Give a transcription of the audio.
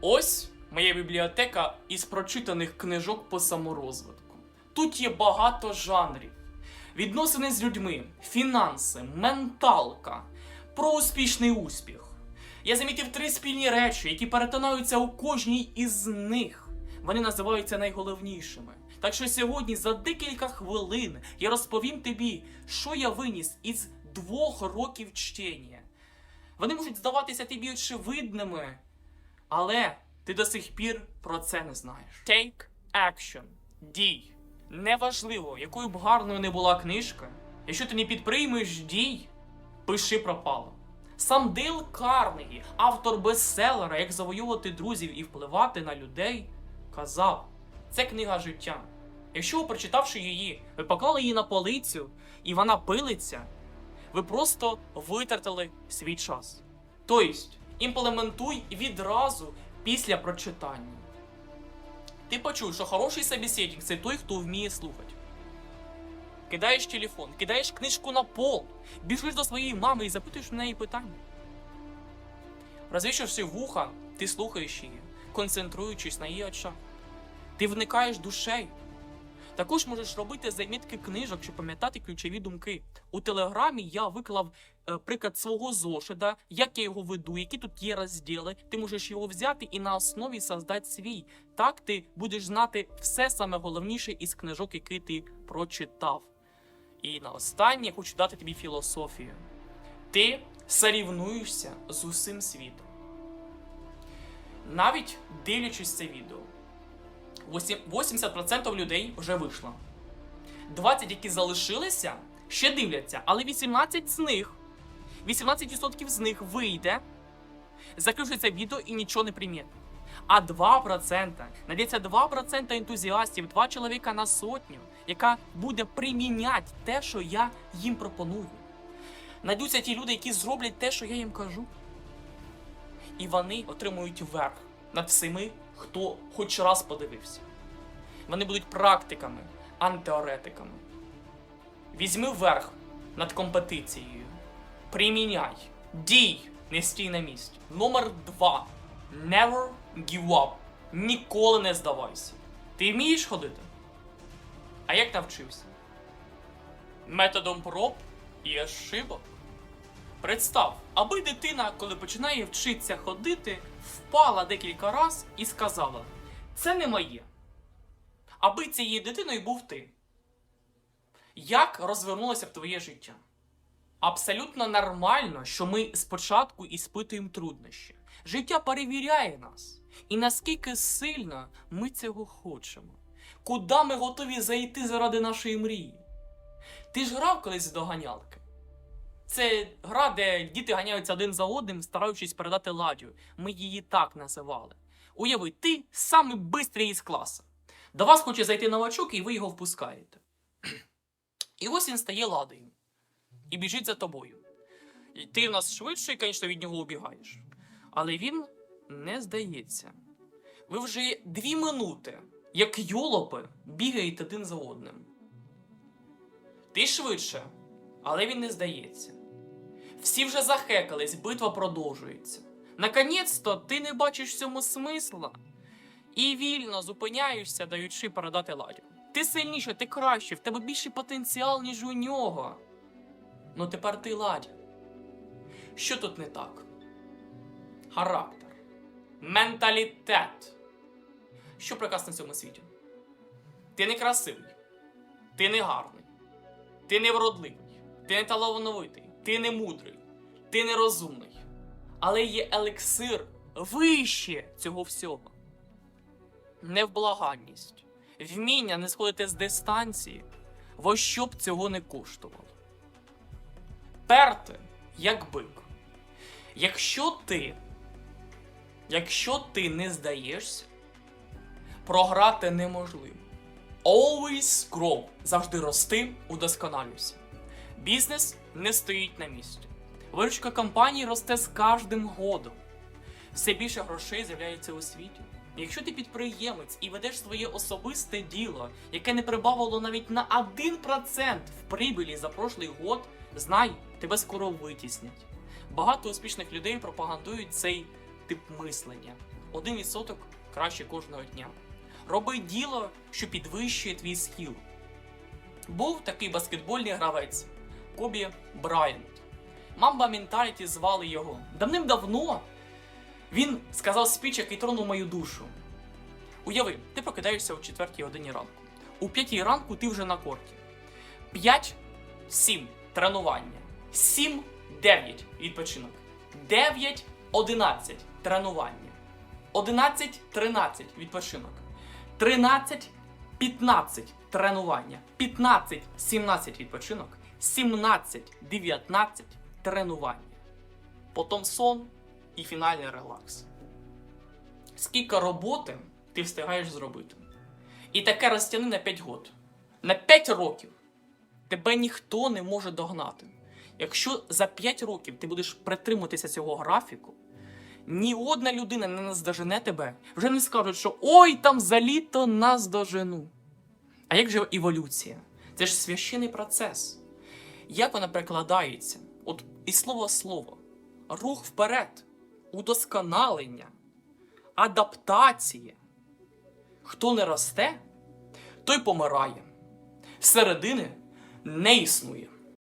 Ось моя бібліотека із прочитаних книжок по саморозвитку. Тут є багато жанрів: відносини з людьми, фінанси, менталка, про успішний успіх. Я замітив три спільні речі, які перетинаються у кожній із них. Вони називаються найголовнішими. Так що сьогодні за декілька хвилин я розповім тобі, що я виніс із двох років чтення. Вони можуть здаватися тобі очевидними, але ти до сих пір про це не знаєш. Take action. Дій. Неважливо, якою б гарною не була книжка, якщо ти не підприймеш дій, пиши пропало. Сам Дейл Карнегі, автор бестселера Як завоювати друзів і впливати на людей, казав: це книга життя. Якщо ви, прочитавши її, ви поклали її на полицю і вона пилиться, ви просто витратили свій час. Тобто, імплементуй відразу після прочитання. Ти почув, що хороший собеседник це той, хто вміє слухати. Кидаєш телефон, кидаєш книжку на пол, біжиш до своєї мами і запитуєш в неї питання. Розвішивши вуха, ти слухаєш її, концентруючись на її очах. Ти вникаєш душею. Також можеш робити замітки книжок, щоб пам'ятати ключові думки. У телеграмі я виклав е, приклад свого зошита, як я його веду, які тут є розділи. Ти можеш його взяти і на основі создати свій. Так ти будеш знати все саме головніше із книжок, які ти прочитав. І на останнє я хочу дати тобі філософію. Ти сорівнуєшся з усім світом. Навіть дивлячись це відео, 8 80% людей вже вийшло. 20, які залишилися, ще дивляться, але 18 з них, 18% з них вийде, заключиться відео і нічого не примітить. А 2%, знайдеться 2% ентузіастів, 2 чоловіка на сотню, яка буде приміняти те, що я їм пропоную. Найдуться ті люди, які зроблять те, що я їм кажу. І вони отримують верх над всіми, хто хоч раз подивився. Вони будуть практиками, а не теоретиками. Візьми верх над компетицією. Приміняй. Дій, не стій на місці. Номер два. Never give up. Ніколи не здавайся. Ти вмієш ходити? А як навчився? Методом проб і ошибок. Представ, аби дитина, коли починає вчитися ходити, впала декілька раз і сказала: Це не моє. Аби цією дитиною був ти. Як розвернулося б твоє життя? Абсолютно нормально, що ми спочатку іспитуємо труднощі. Життя перевіряє нас. І наскільки сильно ми цього хочемо. Куди ми готові зайти заради нашої мрії? Ти ж грав колись в доганялки? Це гра, де діти ганяються один за одним, стараючись передати ладю. Ми її так називали. Уяви, ти самий бистрий із класу. До вас хоче зайти новачок, і ви його впускаєте. І ось він стає ладою. І біжить за тобою. І ти в нас швидше, звісно, від нього убігаєш. Але він не здається. Ви вже дві минути, як йолопи, бігаєте один за одним. Ти швидше, але він не здається. Всі вже захекались, битва продовжується. Наконець-то ти не бачиш в цьому смисла і вільно зупиняєшся, даючи передати ладю. Ти сильніше, ти краще, в тебе більший потенціал, ніж у нього. Ну тепер ти ладя. Що тут не так? Характер, менталітет. Що прекрасно в цьому світі? Ти не красивий, ти не гарний, ти не вродливий, ти не талановитий, ти не мудрий, ти не розумний. Але є елексир вище цього всього. Невблаганність, вміння не сходити з дистанції, во що б цього не коштувало. Перти, як бик. Якщо ти, якщо ти не здаєшся, програти неможливо. Always grow. Завжди рости, удосконалюйся. Бізнес не стоїть на місці. Виручка компанії росте з кожним годом. Все більше грошей з'являється у світі. Якщо ти підприємець і ведеш своє особисте діло, яке не прибавило навіть на 1% в прибилі за прошлий год, знай, тебе скоро витіснять. Багато успішних людей пропагандують цей тип мислення. 1% краще кожного дня. Роби діло, що підвищує твій скіл. Був такий баскетбольний гравець Кобі Брайант. Мамба Менталіті звали його. Давним-давно він сказав спіч, який тронув мою душу. Уяви, ти прокидаєшся о 4 годині ранку. У 5 ранку ти вже на корті. 5 7 тренування. 7 9 відпочинок. 9 11 тренування. 11 13 відпочинок. 13 15 тренування. 15 17 відпочинок. 17 19 тренування. Потім сон і фінальний релакс. Скільки роботи ти встигаєш зробити? І таке розтяни на 5 років. На 5 років тебе ніхто не може догнати. Якщо за 5 років ти будеш притримуватися цього графіку, ні одна людина не наздожене тебе, вже не скажуть, що ой, там за літо нас дожену. А як же еволюція? Це ж священний процес. Як вона перекладається? От і слово слово. Рух вперед, удосконалення, адаптація. Хто не росте, той помирає. Середини не існує.